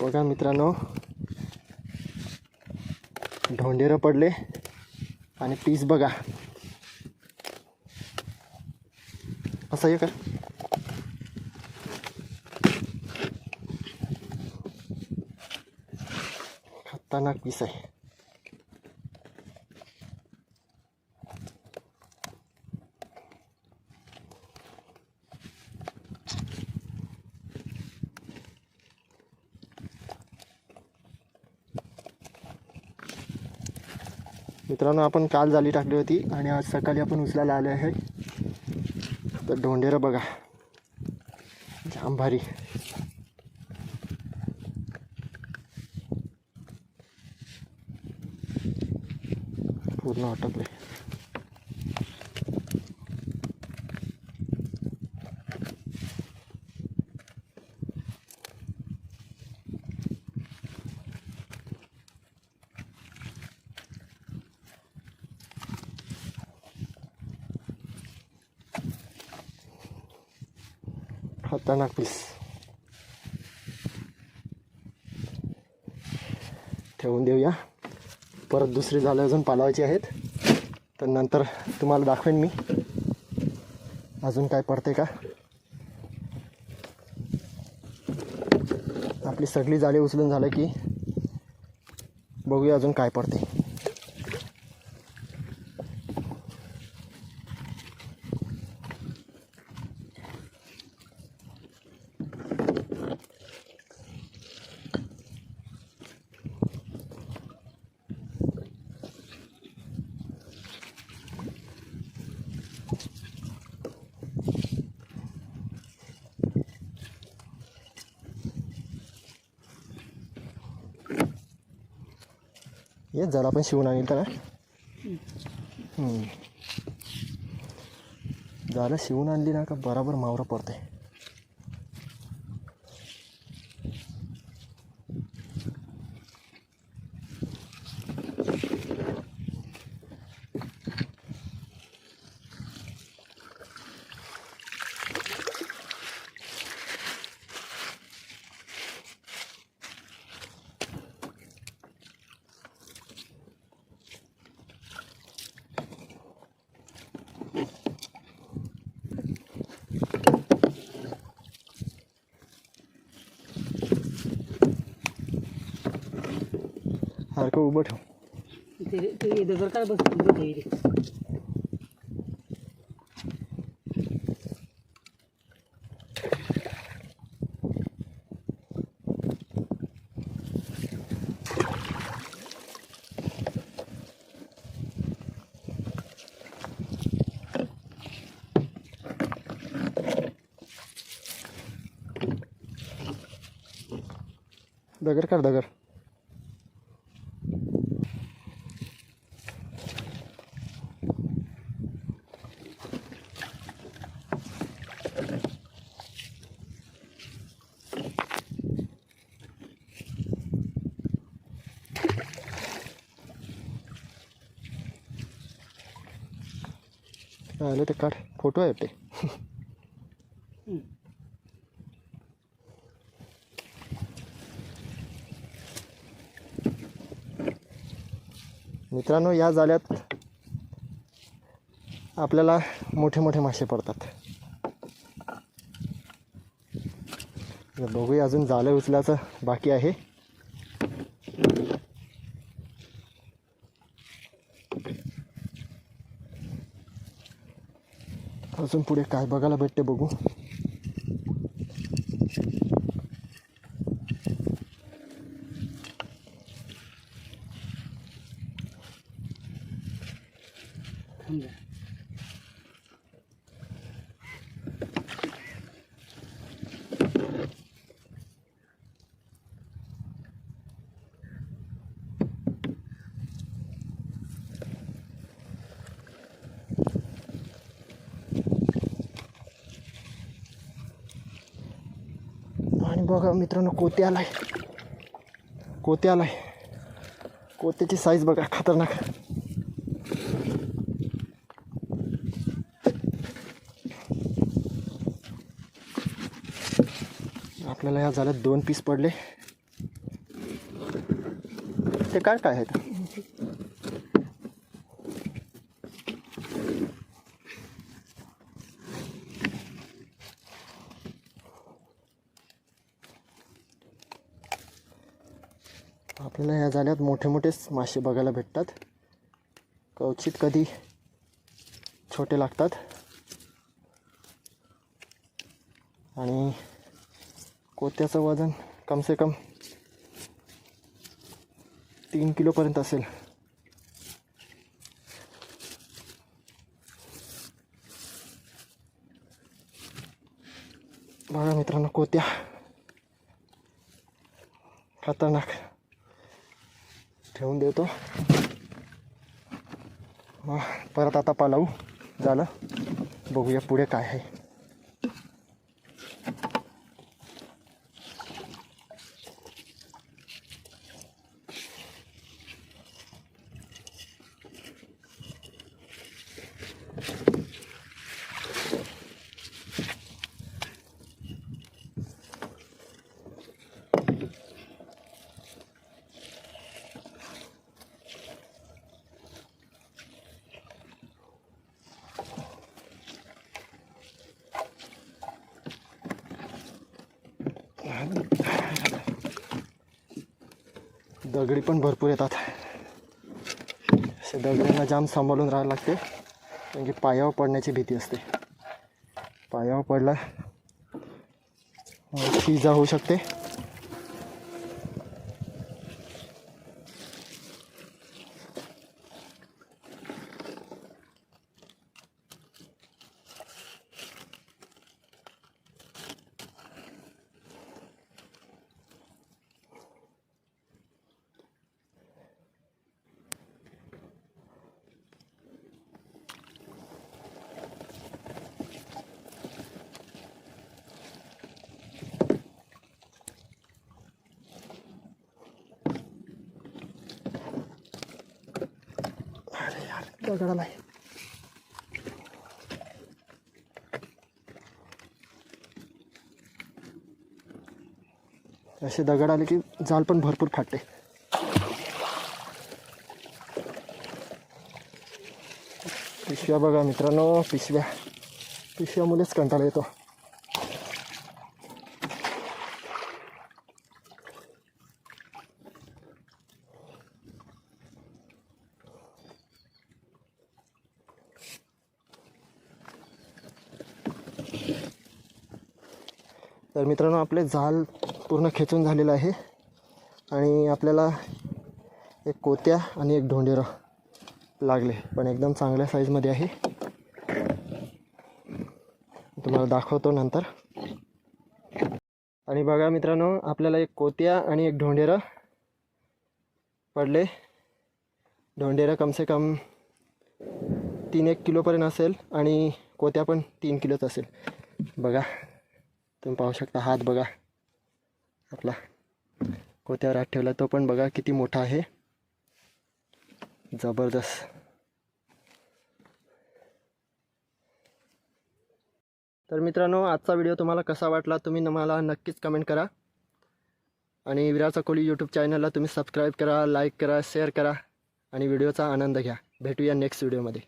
बघा मित्रांनो ढोंडेरं पडले आणि पीस बघा. असं आहे का? खतरनाक पीस आहे. मित्रांनो आपण काल जाली टाकली होती आणि आज सकाळी आपण उचलायला आले आहे. तर ढोंडेरं बघा. जाम भारी पूर्ण अटकले खतरनाक पीस ठेवून देऊया. परत दुसरी झालं अजून पालवायची आहेत. तर नंतर तुम्हाला दाखवेन मी. अजून काय पडते का? आपली सगळी जाळी उचलून झालं की बघूया अजून काय पडते. ये जरा पण शिवून आणील तर हम्म. झालं शिवून आणली ना का बराबर मावरा पडते सारखं उभं ठेव दगड काय बसतो ते इथे. दगड कर दगड आलं ते काढ फोटो आहे ते मित्रांनो या जाळ्यात आपल्याला मोठे मोठे मासे पडतात. बघूया अजून जाळं उचलायचं बाकी आहे. अजून पुढे काय बघायला भेटते बघू. बघा मित्रांनो कोते आलाय. कोते आलाय. कोत्याची साईज बघा खतरनाक. आपल्याला या झाल्यात दोन पीस पडले. ते काय काय आहेत? आपल्याला ह्या जाळ्यात मोठे मोठेच मासे बघायला भेटतात. कवचित कधी छोटे लागतात. आणि कोत्याचं वजन कमसे कम तीन किलोपर्यंत असेल. बघा मित्रांनो कोत्या. खतरनाक. ठेवून देतो. मग परत आता पालावू झालं. बघूया पुढे काय आहे. दगडी पण भरपूर येतात. असे दगडांना जाम सांभाळून राहायला लागते. कारण की पायावर पडण्याची भीती असते. पायावर पडला इजा होऊ शकते. दगडाला आहे. असे दगड आले की जाल पण भरपूर फाटते. पिशव्या बघा मित्रांनो पिशव्या. पिशव्यामुळेच कंटाळा येतो. तर मित्रांनो आपले जाल पूर्ण खेचून झालेलं आहे. आणि आपल्याला एक कोत्या आणि एक ढोंडेरा लागले. पण एकदम चांगल्या साईजमध्ये आहे. तुम्हाला दाखवतो नंतर. आणि बघा मित्रांनो आपल्याला एक कोत्या आणि एक ढोंडेरा पडले. ढोंडेरा कमसे कम तीन एक किलोपर्यंत असेल आणि कोत्या पण तीन किलोच असेल. बघा. तुम्ही पाहू शकता हात बघा. आपला कोत्यावर हात ठेवला तो पण बघा किती मोठा आहे. जबरदस्त. तर मित्रांनो आजचा व्हिडिओ तुम्हाला कसा वाटला तुम्ही मला नक्कीच कमेंट करा. आणि विरार चकोली यूट्यूब चॅनलला तुम्ही सबस्क्राईब करा लाईक करा शेअर करा. आणि व्हिडिओचा आनंद घ्या. भेटूया नेक्स्ट व्हिडिओमध्ये